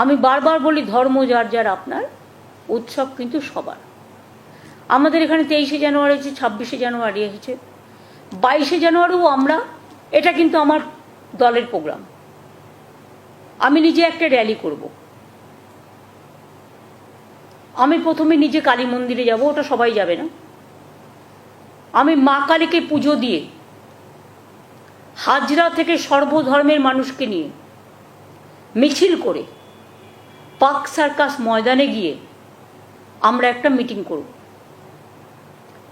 আমি বারবার বলি, ধর্ম যার যার আপনার, উৎসব কিন্তু সবার। আমাদের এখানে তেইশে জানুয়ারি হয়েছে, ছাব্বিশে জানুয়ারি হয়েছে, বাইশে জানুয়ারিও আমরা, এটা কিন্তু আমার দলের প্রোগ্রাম আমি নিজে একটা র্যালি করব। আমি প্রথমে নিজে কালী মন্দিরে যাব, ওটা সবাই যাবে না। আমি মা কালীকে পুজো দিয়ে, হাজরা থেকে সর্বধর্মের মানুষকে নিয়ে মিছিল করে পার্ক সার্কাস ময়দানে গিয়ে আমরা একটা মিটিং করব।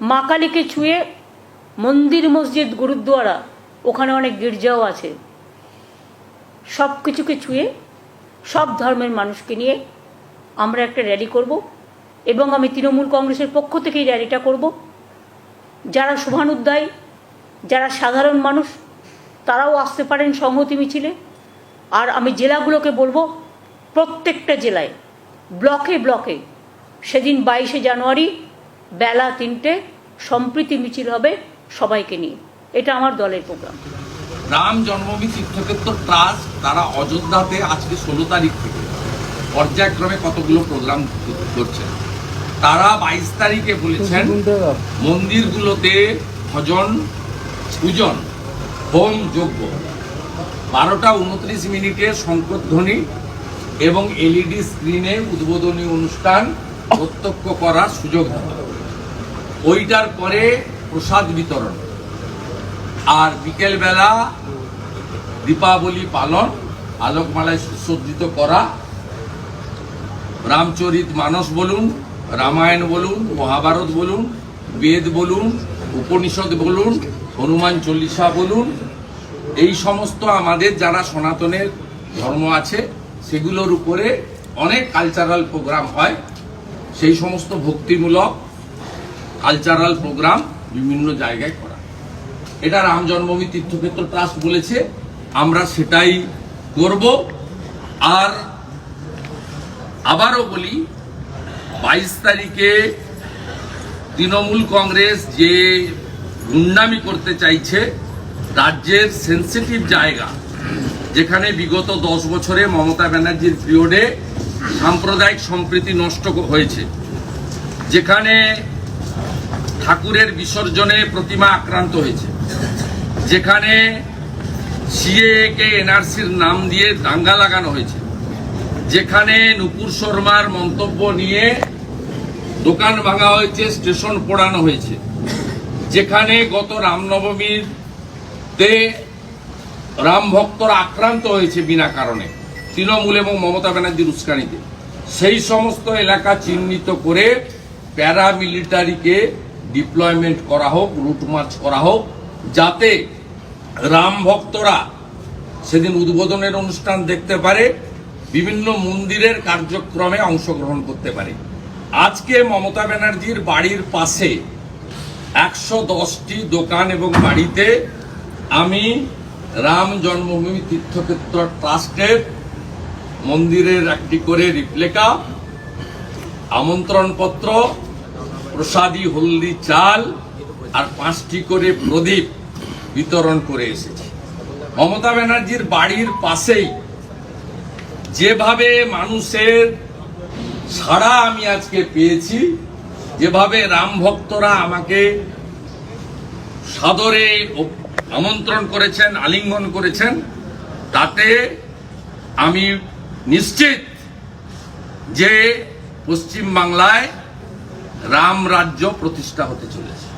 মা কালীকে ছুঁয়ে মন্দির, মসজিদ, গুরুদ্বারা, ওখানে অনেক গির্জাও আছে। সব কিছুকে ছুঁয়ে সব ধর্মের মানুষকে নিয়ে আমরা একটা র্যালি করব এবং আমি তৃণমূল কংগ্রেসের পক্ষ থেকেই র্যালিটা করব। যারা শুভানুদ্দায়ী যারা সাধারণ মানুষ, তারাও আসতে পারেন সংহতি মিছিলে। আর আমি জেলাগুলোকে বলব প্রত্যেকটা জেলায়, ব্লকে ব্লকে, সেদিন বাইশে জানুয়ারি বেলা তিনটে সম্প্রীতি মিছিল হবে সবাইকে নিয়ে। এটা আমার দলের প্রোগ্রাম। রাম জন্মভূমি তীর্থক্ষেত্র ট্রাস্ট তারা অযোধ্যাতে আজকে ষোলো তারিখ থেকে পর্যায়ক্রমে কতগুলো প্রোগ্রাম করছে? তারা বাইশ তারিখে বলেছেন, মন্দিরগুলোতে ভজন, পূজন, হোম যজ্ঞ বারোটা উনত্রিশ মিনিটে শঙ্করধ্বনি এবং এলইডি স্ক্রিনে উদ্বোধনী অনুষ্ঠান প্রত্যক্ষ করার সুযোগ দেওয়া ওইটার পরে প্রসাদ বিতরণ। আর বিকেলবেলা দীপাবলি পালন, আলোকমালায় সুসজ্জিত করা। রামচরিত মানস বলুন, রামায়ণ বলুন, মহাভারত বলুন, বেদ বলুন, উপনিষদ বলুন, হনুমান চল্লিশা বলুন। এই সমস্ত আমাদের যারা সনাতনের ধর্ম আছে সেগুলোর উপরে অনেক কালচারাল প্রোগ্রাম হয়। সেই সমস্ত ভক্তিমূলক কালচারাল প্রোগ্রাম বিভিন্ন জায়গায় করা। এটা রাম জন্মভূমি তীর্থক্ষেত্র ট্রাস্ট বলেছে, আমরা সেটাই করব। আর আবারও বলি, বাইশ তারিখে তৃণমূল কংগ্রেস যে গুন্ডামি করতে চাইছে, রাজ্যের সেন্সিটিভ জায়গা যেখানে বিগত দশ বছরে মমতা ব্যানার্জির পিরিয়ডে সাম্প্রদায়িক সম্প্রীতি নষ্ট হয়েছে। যেখানে ঠাকুরের বিসর্জনে প্রতিমা আক্রান্ত হয়েছে। যেখানে সিএ কে এনআরসির নাম দিয়ে দাঙ্গা লাগানো হয়েছে। যেখানে নুপুর শর্মার মন্তব্য নিয়ে দোকান ভাঙা হয়েছে, স্টেশন পোড়ানো হয়েছে। যেখানে গত রামনবমীর তে রাম ভক্তরা আক্রান্ত হয়েছে বিনা কারণে, তৃণমূল এবং মমতা ব্যানার্জির উস্কানিতে। সেই সমস্ত এলাকা চিহ্নিত করে প্যারামিলিটারিকে ডিপ্লয়মেন্ট করা হোক, রুট মার্চ করা হোক, যাতে রাম ভক্তরা সেদিন উদ্বোধনের অনুষ্ঠান দেখতে পারে, বিভিন্ন মন্দিরের কার্যক্রমে অংশগ্রহণ করতে পারে। আজকে মমতা ব্যানার্জির বাড়ির পাশে একশো দশটি দোকান এবং বাড়িতে আমি রাম জন্মভূমি তীর্থক্ষেত্র ট্রাস্টের মন্দিরের একটি করে রিপ্লেকা আমন্ত্রণপত্র, প্রসাদী হলদি চাল, আর পাঁচটি করে প্রদীপ বিতরণ করে এসেছে। মমতা ব্যানার্জির বাড়ির পাশেই যেভাবে মানুষের সাড়া আমি আজকে পেয়েছি, যেভাবে রাম ভক্তরা আমাকে সাদরে আমন্ত্রণ করেছেন, আলিঙ্গন করেছেন, তাতে আমি নিশ্চিত যে পশ্চিম বাংলায় রাম রাজ্য প্রতিষ্ঠা হতে চলেছে।